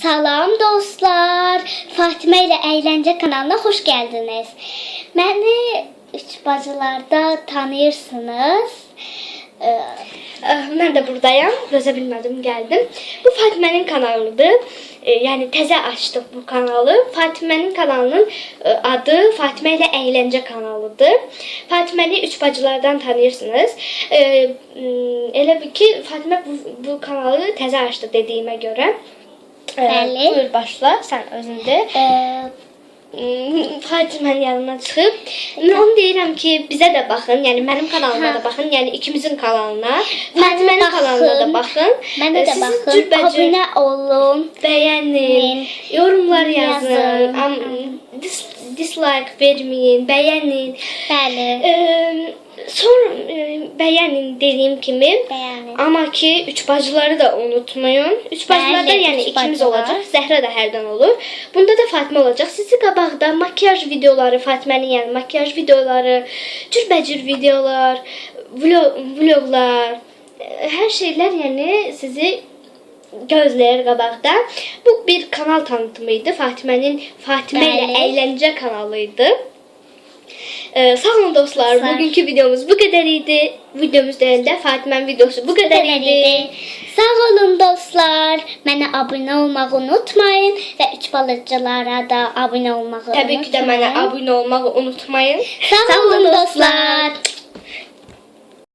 Salam dostlar. Fatime ile Eğlence kanalına hoş geldiniz. Beni üç bacılarda tanıyırsınız. Ee, Eh, Mən də burdayam. Dözə bilmədim, gəldim. Bu Fatimənin kanalıdır. Eh, Yəni təzə açdıq bu kanalı. Fatimənin kanalının eh, adı Fatimə ilə əyləncə kanalıdır. Fatiməni üç bacılardan tanıyırsınız. Mm, Elə ki, Fatimə bu, bu kanalı təzə açdı dediyimə görə. Bəli. Buyur başla, sən özündə. Fatimənin yanına çıxıb mən onu deyirəm ki, bizə də baxın, yəni mənim kanalıma Hə. da baxın, yəni ikimizin kanalına, Fatimənin kanalına da baxın. Mənə Ee, də baxın. cürbəcür Abunə olun. bəyənin, yorumlar yazın, Yazın. am, dis, dislike verməyin, bəyənin. Bəli. Ee, sonra e, bəyənin dediyim kimi. Bəyənin. Amma ki, üç bacıları da unutmayın. Üç bacılar da Bəli, yəni üç ikimiz bacılar. olacaq. Zəhra da hərdən olur. Bunda da Fatimə olacaq. Sizi qabaqda makyaj videoları, Fatimənin yəni makyaj videoları, cürbəcür videolar, vlog, vloqlar, e, hər şeylər yəni sizi gözləyir qabaqda. Bu bir kanal tanıtımı idi. Fatimənin Fatimə ilə əyləncə kanalı idi. Ee, sağ olun dostlar. Sağ. Bugünkü videomuz bu kadar idi. Videomuz değerinde Fatime'nin videosu bu kadar idi. Sağ olun dostlar. Mənə abunə olmağı unutmayın və üç balıqçılara da abunə olmağı Tabii ki de unutmayın. bana abone olmayı unutmayın. Sağ olun dostlar.